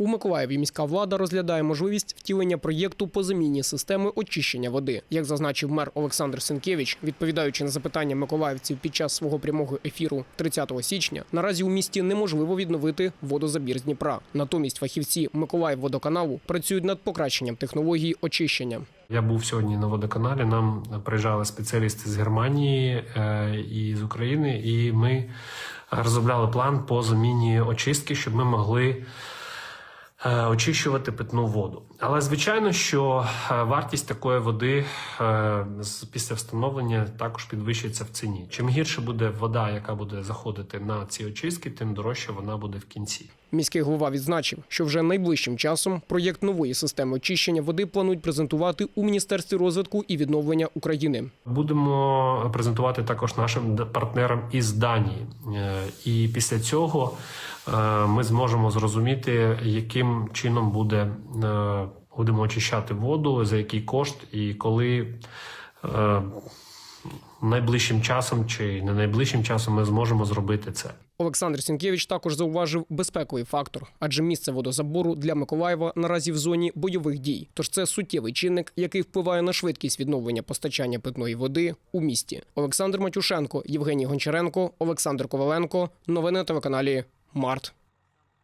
У Миколаєві міська влада розглядає можливість втілення проєкту по заміні системи очищення води. Як зазначив мер Олександр Сенкевич, відповідаючи на запитання миколаївців під час свого прямого ефіру 30 січня, наразі у місті неможливо відновити водозабір з Дніпра. Натомість фахівці Миколаївводоканалу працюють над покращенням технології очищення. Я був сьогодні на водоканалі. Нам приїжджали спеціалісти з Германії е, і з України, і ми розробляли план по заміні очистки, щоб ми могли очищувати питну воду. Але звичайно, що е, вартість такої води е, після встановлення також підвищиться в ціні. Чим гірше буде вода, яка буде заходити на ці очистки, тим дорожче вона буде в кінці. Міський голова відзначив, що вже найближчим часом проєкт нової системи очищення води планують презентувати у міністерстві розвитку і відновлення України. Будемо презентувати також нашим партнерам із Данії, Е, і після цього е, ми зможемо зрозуміти, яким чином буде е, будемо очищати воду, за який кошт і коли. Найближчим часом чи не найближчим часом ми зможемо зробити це. Олександр Сінкевич також зауважив безпековий фактор, адже місце водозабору для Миколаєва наразі в зоні бойових дій. Тож це суттєвий чинник, який впливає на швидкість відновлення постачання питної води у місті. Олександр Матюшенко, Євгеній Гончаренко, Олександр Коваленко. Новини на телеканалі Март.